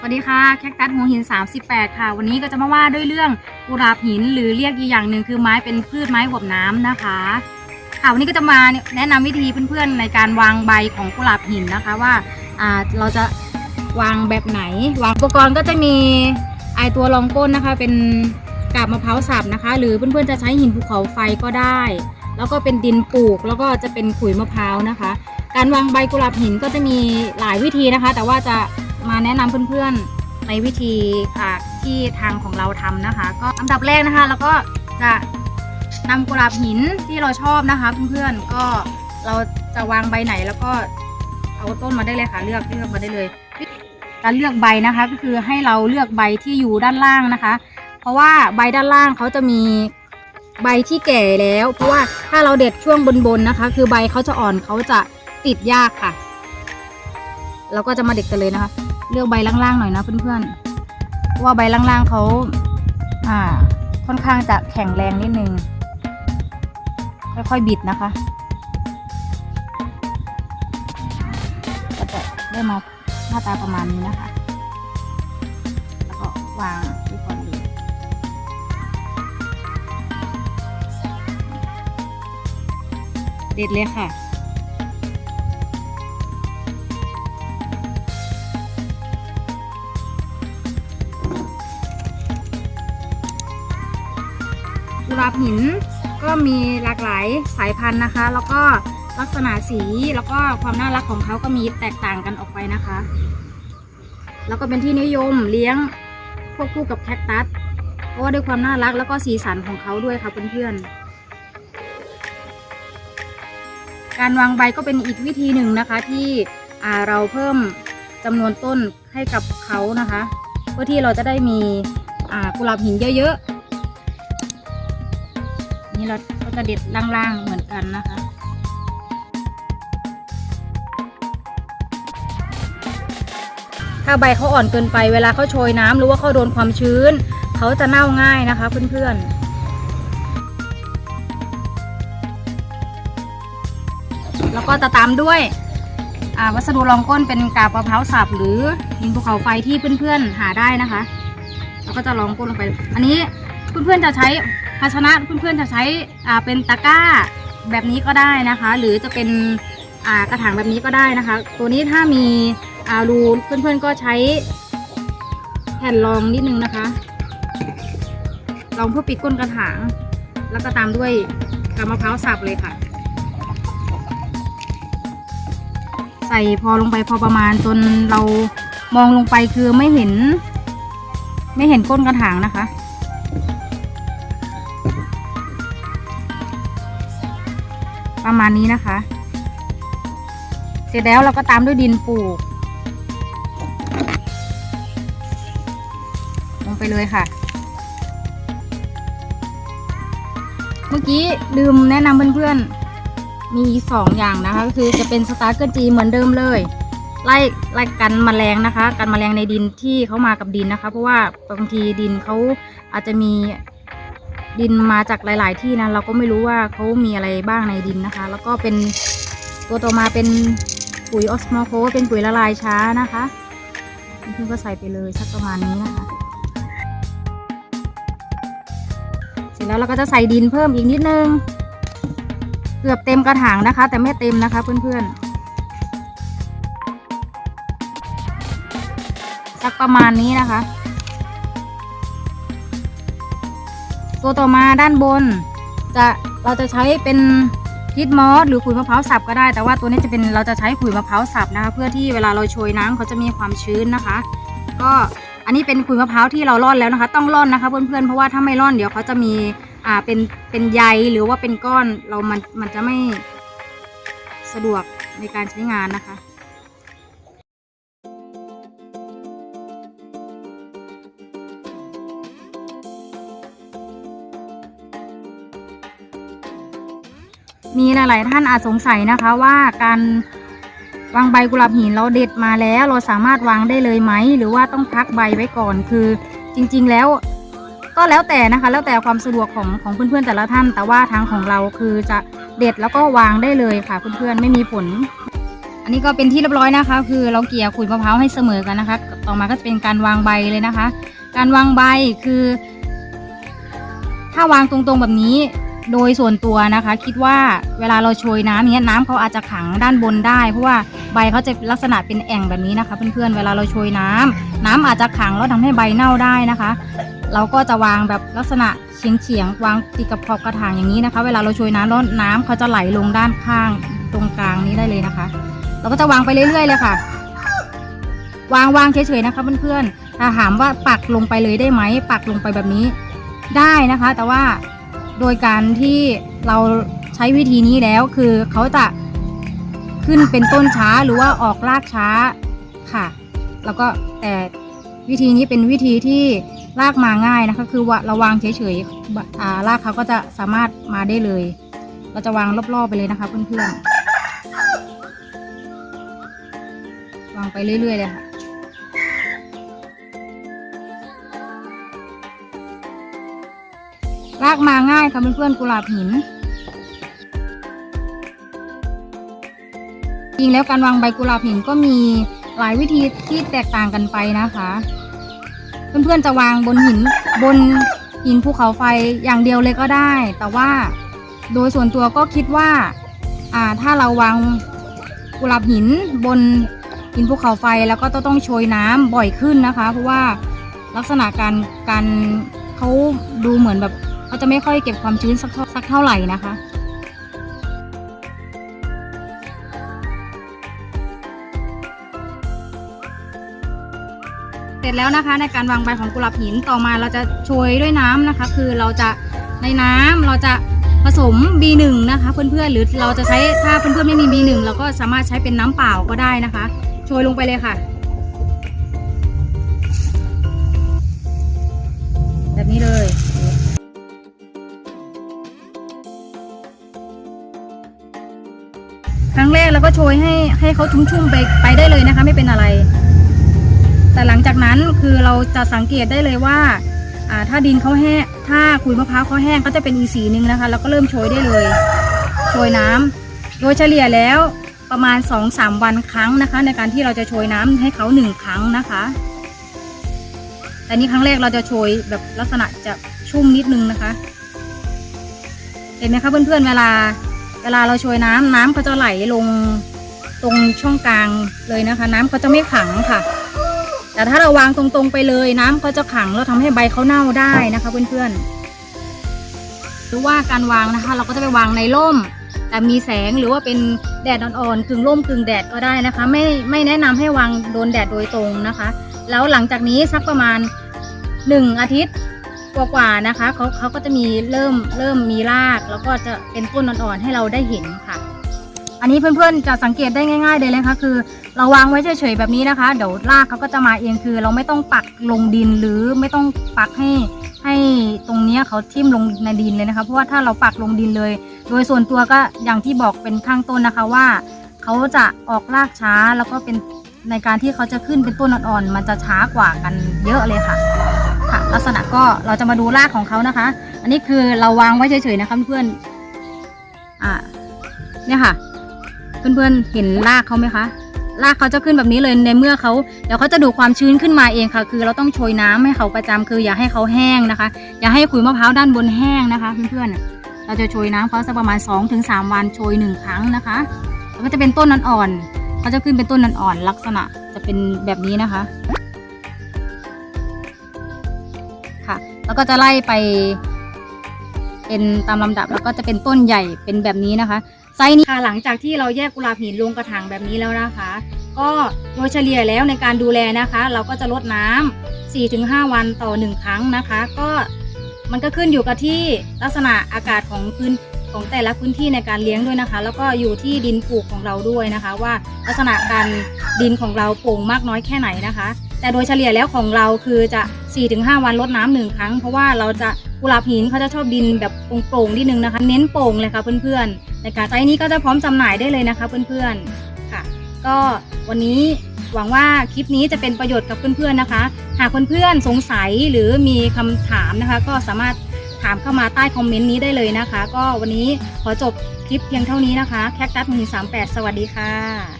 สวัสดีค่ะแคคตัสหัวหิน 38 ค่ะ วันนี้ก็จะมาว่าด้วยเรื่องกุหลาบหิน หรือเรียกอีกอย่างหนึ่งคือไม้เป็นพืชไม้หวบน้ำนะคะค่ะวันนี้ก็จะมาแนะนำวิธีเพื่อนๆในการวางใบของกุหลาบหินนะคะว่าอ่าเราจะวางแบบไหน วางอุปกรณ์ก็จะมีไอตัวรองก้นนะคะ เป็นกาบมะพร้าวสับนะคะ หรือเพื่อนๆจะใช้หินภูเขาไฟก็ได้ แล้วก็เป็นดินปลูก แล้วก็จะเป็นขุยมะพร้าวนะคะ การวางใบกุหลาบหินก็จะมีหลายวิธีนะคะ แต่ว่าจะ มาแนะนำเพื่อนๆในวิธีที่ทางของเราทำนะคะ ก็อันดับแรกนะคะ แล้วก็จะนำกุหลาบหินที่เราชอบนะคะเพื่อนๆก็เราจะวางใบไหนแล้วก็เอาต้นมาได้เลยค่ะเลือกเลือกมาได้เลย การเลือกใบนะคะ ก็คือให้เราเลือกใบที่อยู่ด้านล่างนะคะ เพราะว่าใบด้านล่างเขาจะมีใบที่แก่แล้ว เพราะว่าถ้าเราเด็ดช่วงบนๆนะคะ คือใบเขาจะอ่อนเขาจะติดยากค่ะ เราก็จะมาเด็ดกันเลยนะคะ เลือกใบล่างๆหน่อยนะเพื่อนๆเพราะว่าใบล่างๆเขาอ่า ค่อนข้างจะแข็งแรงนิดนึง ค่อยๆบิดนะคะก็จะได้มาหน้าตาประมาณนี้นะคะ แล้วก็วางไว้ก่อนเลยเด็ดเลยค่ะ หลาบหินก็มีหลากหลายสายพันธุ์นะคะ แล้วก็ลักษณะสีแล้วก็ความน่ารักของเขาก็มีแตกต่างกันออกไปนะคะ แล้วก็เป็นที่นิยมเลี้ยงควบคู่กับแคคตัสเพราะว่าด้วยความน่ารักแล้วก็สีสันของเขาด้วยค่ะเพื่อนๆการวางใบก็เป็นอีกวิธีหนึ่งนะคะที่เราเพิ่มจำนวนต้นให้กับเขานะคะ เพื่อที่เราจะได้มีกุหลาบหินเยอะๆ นี่เราก็จะเด็ดล่างๆเหมือนกันนะคะ ถ้าใบเขาอ่อนเกินไปเวลาเขาโชยน้ำหรือว่าเขาโดนความชื้น เขาจะเน่าง่ายนะคะเพื่อนๆแล้วก็จะตามด้วยวัสดุรองก้นเป็นกาบมะพร้าวสับหรือหินภูเขาไฟที่เพื่อนๆหาได้นะคะ แล้วก็จะรองก้นลงไป อันนี้เพื่อนๆจะใช้ ภาชนะเพื่อนๆจะใช้เป็นตะกร้าแบบนี้ก็ได้นะคะ หรือจะเป็นกระถางแบบนี้ก็ได้นะคะ ตัวนี้ถ้ามีรูเพื่อนๆก็ใช้แผ่นรองนิดนึงนะคะรองเพื่อปิดก้นกระถาง แล้วก็ตามด้วยกาบมะพร้าวสับเลยค่ะ ใส่พอลงไปพอประมาณจนเรามองลงไปคือไม่เห็น ไม่เห็นก้นกระถางนะคะ ประมาณนี้นะคะ เสร็จแล้วเราก็ตามด้วยดินปลูก ลงไปเลยค่ะ เมื่อกี้ลืมแนะนำเพื่อนๆ มีสองอย่างนะคะก็คือจะเป็นสตาร์เกอร์จีเหมือนเดิมเลยไล่ไล่กันแมลงนะคะ กันแมลงในดินที่เขามากับดินนะคะ เพราะว่าบางทีดินเขาอาจจะมี ดินมาจากหลาย ๆ ที่นะเราก็ไม่รู้ว่าเขามีอะไรบ้างในดินนะคะ แล้วก็เป็นตัวต่อมาเป็นปุ๋ยออสโมโคเป็นปุ๋ยละลายช้านะคะเพื่อนๆก็ใส่ไปเลยสักประมาณนี้นะคะ เสร็จแล้วเราก็จะใส่ดินเพิ่มอีกนิดนึง เกือบเต็มกระถางนะคะ แต่ไม่เต็มนะคะเพื่อนๆสักประมาณนี้นะคะ ตัวต่อมาด้านบน จะเราจะใช้เป็นพิษมอสหรือขุยมะพร้าวสับก็ได้ แต่ว่าตัวนี้จะเป็นเราจะใช้ขุยมะพร้าวสับนะคะ เพื่อที่เวลาเราโชยน้ำเขาจะมีความชื้นนะคะ ก็อันนี้เป็นขุยมะพร้าวที่เราร่อนแล้วนะคะ ต้องร่อนนะคะเพื่อนๆเพราะว่าถ้าไม่ร่อนเดี๋ยวเขาจะมีอ่าเป็นเป็นใยหรือว่าเป็นก้อนเรามันมันจะไม่สะดวกในการใช้งานนะคะ มีหลาย ๆ ท่านอาจสงสัยนะคะว่าการวางใบกุหลาบหินเราเด็ดมาแล้ว เราสามารถวางได้เลยไหม หรือว่าต้องพักใบไว้ก่อนคือจริง ๆ แล้ว ก็แล้วแต่นะคะ แล้วแต่ความสะดวกของของเพื่อน ๆ แต่ละท่าน แต่ว่าทางของเราคือจะเด็ดแล้วก็วางได้เลยค่ะ เพื่อน ๆ ไม่มีผล อันนี้ก็เป็นที่เรียบร้อยนะคะ คือเราเกี่ยขุยมะพร้าวให้เสมอกันนะคะ ต่อมาก็จะเป็นการวางใบเลยนะคะ การวางใบคือ ถ้าวางตรงๆแบบนี้ โดยส่วนตัวนะคะ คิดว่าเวลาเราโชยน้ำเนี้ยน้ำเขาอาจจะขังด้านบนได้ เพราะว่าใบเขาจะลักษณะเป็นแอ่งแบบนี้นะคะ เพื่อนๆเวลาเราโชยน้ำน้ำอาจจะขังแล้วทำให้ใบเน่าได้นะคะ เราก็จะวางแบบลักษณะเฉียงเฉียงๆวางติดกับขอบกระถางอย่างนี้นะคะ เวลาเราโชยน้ำแล้วน้ำเขาจะไหลลงด้านข้างตรงกลางนี้ได้เลยนะคะ เราก็จะวางไปเรื่อยๆเลยค่ะ วางวางเฉยๆนะคะเพื่อนๆถ้าถามว่าปักลงไปเลยได้ไหมปักลงไปแบบนี้ได้นะคะ แต่ว่า โดยการที่เราใช้วิธีนี้แล้วคือเขาจะขึ้นเป็นต้นช้าหรือว่าออกรากช้าค่ะ แล้วก็แต่วิธีนี้เป็นวิธีที่รากมาง่ายนะคะ คือว่าเราวางเฉยๆารากเขาก็จะสามารถมาได้เลย เราจะวางรอบๆไปเลยนะคะเพื่อนๆวางไปเรื่อยๆเลยค่ะ รากมาง่ายค่ะเพื่อนๆกุหลาบหิน จริงแล้วการวางใบกุหลาบหินก็มีหลายวิธีที่แตกต่างกันไปนะคะ เพื่อนๆจะวางบนหินบนหินภูเขาไฟอย่างเดียวเลยก็ได้ แต่ว่าโดยส่วนตัวก็คิดว่าอ่าถ้าเราวางกุหลาบหินบนหินภูเขาไฟแล้วก็ต้องโชยน้ำบ่อยขึ้นนะคะ เพราะว่าลักษณะการการเขาดูเหมือนแบบ เขาจะไม่ค่อยเก็บความชื้นสักเท่าสักเท่าไหร่นะคะ เสร็จแล้วนะคะในการวางใบของกุหลาบหินต่อมาเราจะโชยด้วยน้ำนะคะ คือเราจะในน้ำเราจะผสม B1 นะคะเพื่อนๆหรือเราจะใช้ถ้าเพื่อนๆไม่มี B1 เราก็สามารถใช้เป็นน้ำเปล่าก็ได้นะคะโชยลงไปเลยค่ะแบบนี้เลย ครั้งแรกเราก็โชยให้ให้เขาชุ่มๆไปไปได้เลยนะคะ ไม่เป็นอะไร แต่หลังจากนั้นคือเราจะสังเกตได้เลยว่าอ่าถ้าดินเขาแห้งถ้าขุยมะพร้าวเขาแห้งก็จะเป็นอีสีหนึ่งนะคะแล้วก็เริ่มโชยได้เลยโชยน้ำโดยเฉลี่ยแล้วประมาณ 2-3 วันครั้งนะคะ ในการที่เราจะโชยน้ำให้เขาหนึ่งครั้งนะคะแต่นี่ครั้งแรกเราจะโชยแบบลักษณะจะชุ่มนิดนึงนะคะ เห็นไหมคะเพื่อนๆเวลา วลาเราโชยน้ำน้ำเขาจะไหลลงตรงช่องกลางเลยนะคะ น้ำเขาจะไม่ขังค่ะ แต่ถ้าเราวางตรงๆไปเลย น้ำเขาจะขังแล้วทำให้ใบเขาเน่าได้นะคะเพื่อนๆหรือว่าการวางนะคะ เราก็จะไปวางในร่ม แต่มีแสงหรือว่าเป็นแดดอ่อนๆกึ่งร่มกึ่งแดดก็ได้นะคะ ไม่ไม่แนะนำให้วางโดนแดดโดยตรงนะคะ แล้วหลังจากนี้สักประมาณหนึ่งอาทิตย์ กว่าๆนะคะเขาเขาก็จะมีเริ่มเริ่มมีราก แล้วก็จะเป็นต้นอ่อนๆให้เราได้เห็นค่ะ อันนี้เพื่อนๆจะสังเกตได้ง่าย ๆ เลยนะคะ คือ เราวางไว้เฉยๆแบบนี้นะคะเดี๋ยวรากเขาก็จะมาเองคือ เราไม่ต้องปักลงดินหรือไม่ต้องปักให้ให้ตรงเนี้ยเขาทิ่มลงในดินเลยนะคะ เพราะว่าถ้าเราปักลงดินเลย โดยส่วนตัวก็อย่างที่บอกเป็นข้างต้นนะคะว่าเขาจะออกรากช้าแล้วก็เป็นในการที่เขาจะขึ้นเป็นต้นอ่อนๆมันจะช้ากว่ากันเยอะเลยค่ะ ค่ะ ลักษณะก็เราจะมาดูรากของเขานะคะ อันนี้คือเราวางไว้เฉยๆนะคะเพื่อนๆอ่าเนี่ยค่ะ เพื่อนๆเห็นรากเขาไหมคะรากเขาจะขึ้นแบบนี้เลยในเมื่อเขาเดี๋ยวเขาจะดูดความชื้นขึ้นมาเองค่ะ คือเราต้องโชยน้ำให้เขาประจำคืออย่าให้เขาแห้งนะคะ อย่าให้ขุยมะพร้าวด้านบนแห้งนะคะเพื่อนๆเราจะโชยน้ำเขาสักประมาณ 2-3 วันโชยหนึ่งครั้งนะคะแล้วก็จะเป็นต้นอ่อนๆเขาจะขึ้นเป็นต้นอ่อนๆลักษณะจะเป็นแบบนี้นะคะ ค่ะ แล้วก็จะไล่ไป เป็นตามลำดับแล้วก็จะเป็นต้นใหญ่เป็นแบบนี้นะคะไซส์นี้ค่ะหลังจากที่เราแยกกุหลาบหินลงกระถางแบบนี้แล้วนะคะ ก็โดยเฉลี่ยแล้วในการดูแลนะคะ เราก็จะลดน้ำ4-5 วันต่อ 1 ครั้งนะคะ ก็มันก็ขึ้นอยู่กับที่ลักษณะอากาศของพื้นของแต่ละพื้นที่ในการเลี้ยงด้วยนะคะ แล้วก็อยู่ที่ดินปลูกของเราด้วยนะคะ ว่าลักษณะการดินของเราโปร่งมากน้อยแค่ไหนนะคะ แต่โดยเฉลี่ยแล้วของเราคือจะ 4-5 วันลดน้ำหนึ่งครั้ง เพราะว่าเราจะกุหลาบหินเขาจะชอบดินแบบโปร่งๆนิดนึงนะคะ เน้นโปร่งเลยค่ะเพื่อนๆในการไซส์นี้ก็จะพร้อมจำหน่ายได้เลยนะคะเพื่อนๆค่ะ ก็วันนี้หวังว่าคลิปนี้จะเป็นประโยชน์กับเพื่อนๆนะคะ หากเพื่อนๆสงสัยหรือมีคำถามนะคะ ก็สามารถถามเข้ามาใต้คอมเมนต์นี้ได้เลยนะคะ ก็วันนี้ขอจบคลิปเพียงเท่านี้นะคะแคคตัสหนึ่งสามแปดสวัสดีค่ะ